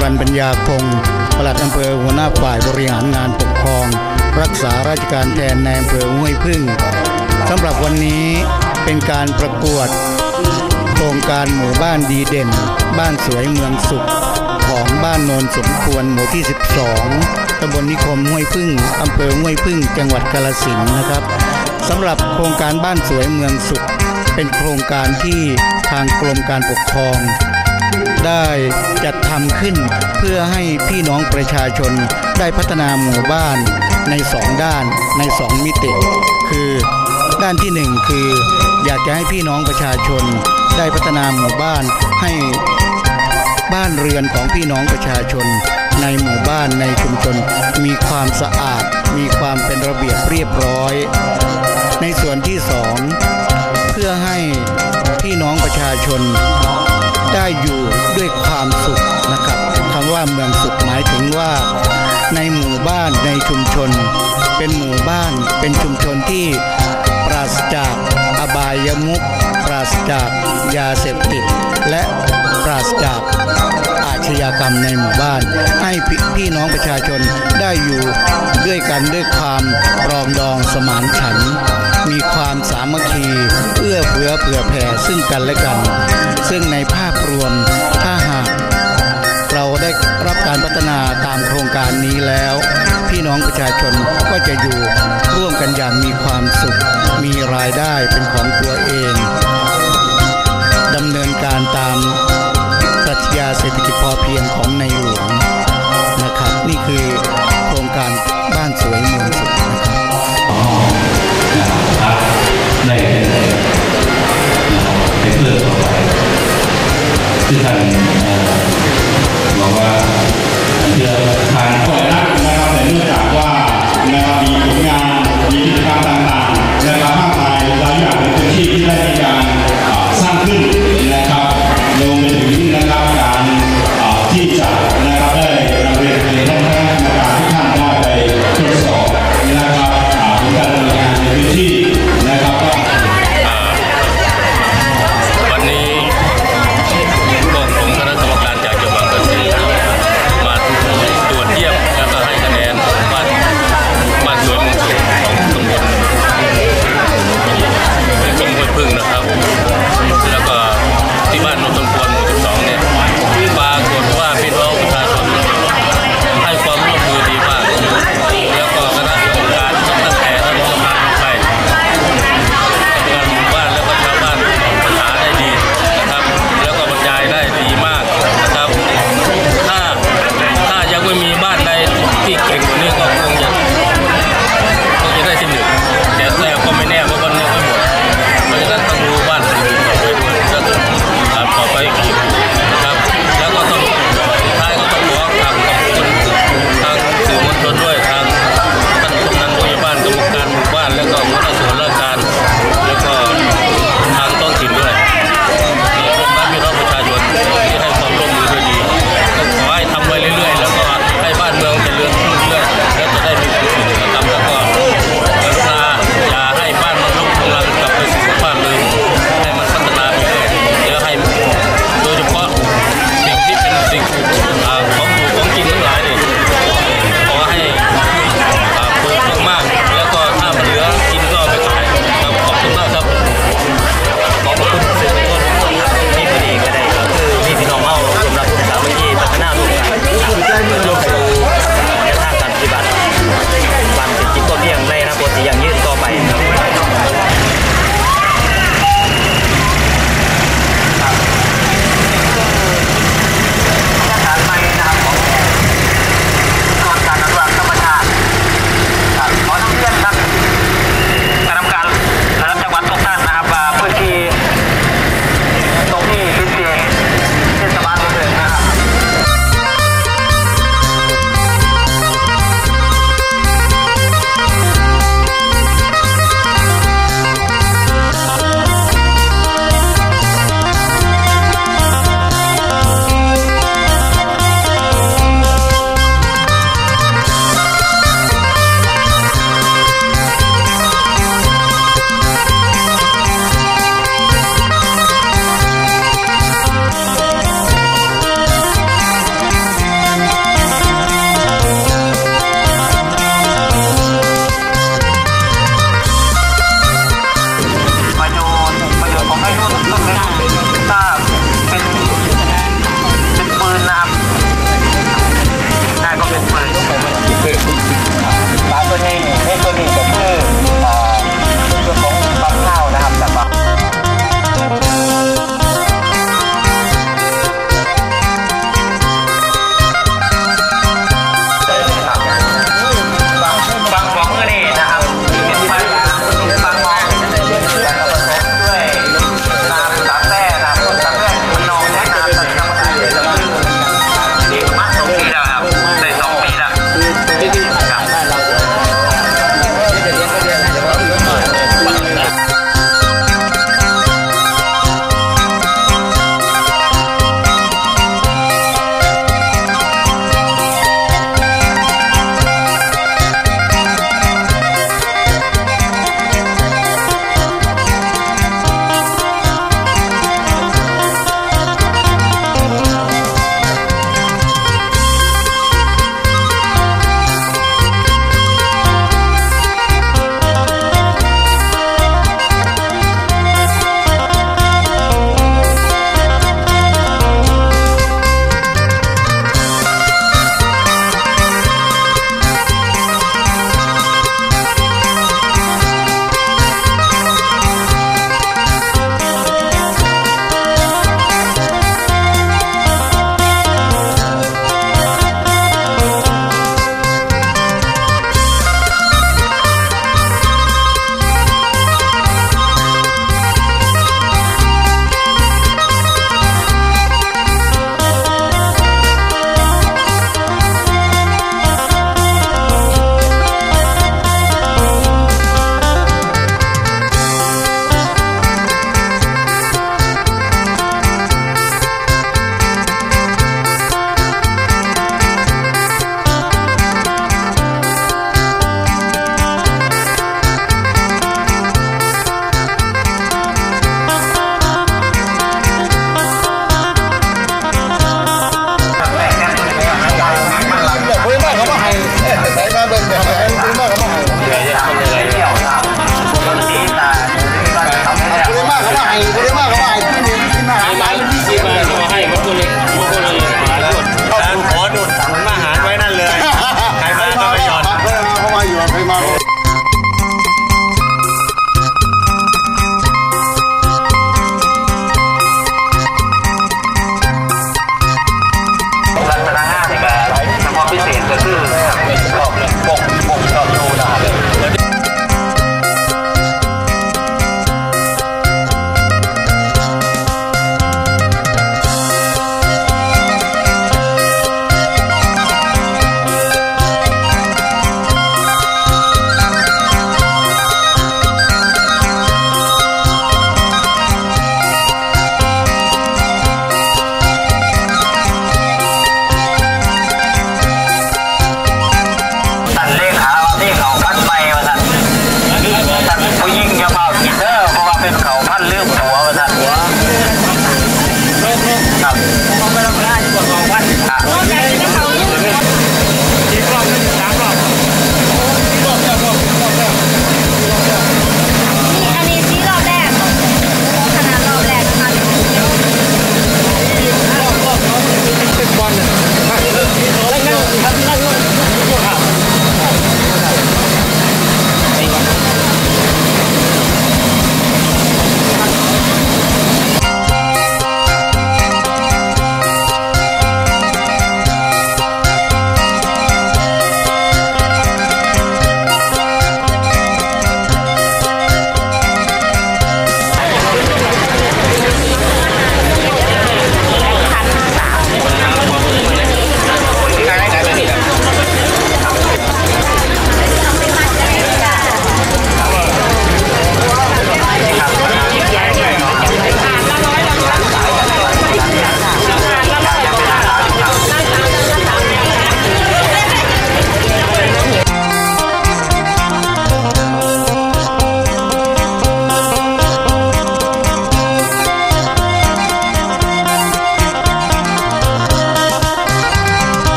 รันปัญญาคงปลัดอำเภอหัวหน้าฝ่ายบริหารงานปกครอง รักษาราชการแทนในอำเภอห้วยพึ่งสำหรับวันนี้เป็นการประกวด โครงการหมู่บ้านดีเด่น บ้านสวยเมืองสุข ของบ้านโนนสมควรหมู่ที่ 12ตำบลนิคมห้วยพึ่งอำเภอห้วยพึ่ง จังหวัดกาฬสินนะครับสำหรับโครงการบ้านสวยเมืองสุข เป็นโครงการที่ทางกรมการปกครอง ได้จัดทำขึ้น เพื่อให้พี่น้องประชาชนได้พัฒนาหมู่บ้านในสองด้านในสองมิติ คือด้านที่หนึ่งคืออยากจะให้พี่น้องประชาชน ได้พัฒนาหมู่บ้านให้บ้านเรือนของพี่น้องประชาชน ในหมู่บ้านในชุมชน มีความสะอาด มีความเป็นระเบียบเรียบร้อย ในส่วนที่สองเพื่อให้พี่น้องประชาชน ได้อยู่ด้วยความสุขนะครับคำว่าเมืองสุขหมายถึงว่า ในหมู่บ้านในชุมชน เป็นหมู่บ้านเป็นชุมชนที่ปราศจากอบายมุขปราศจากยาเสพติด และปราศจาก ชญากรรมในหมู่บ้าน ให้พี่น้องประชาชนได้อยู่ด้วยกันด้วยความปรองดองสมานฉัน มีความสามัคคีเอื้อเฟื้อเผื่อแผ่ซึ่งกันและกัน ซึ่งในภาพรวมถ้าหากเราได้รับการพัฒนาตามโครงการนี้แล้ว พี่น้องประชาชนก็จะอยู่ร่วมกันอย่างมีความสุข มีรายได้เป็นของตัวเอง เพียงของใน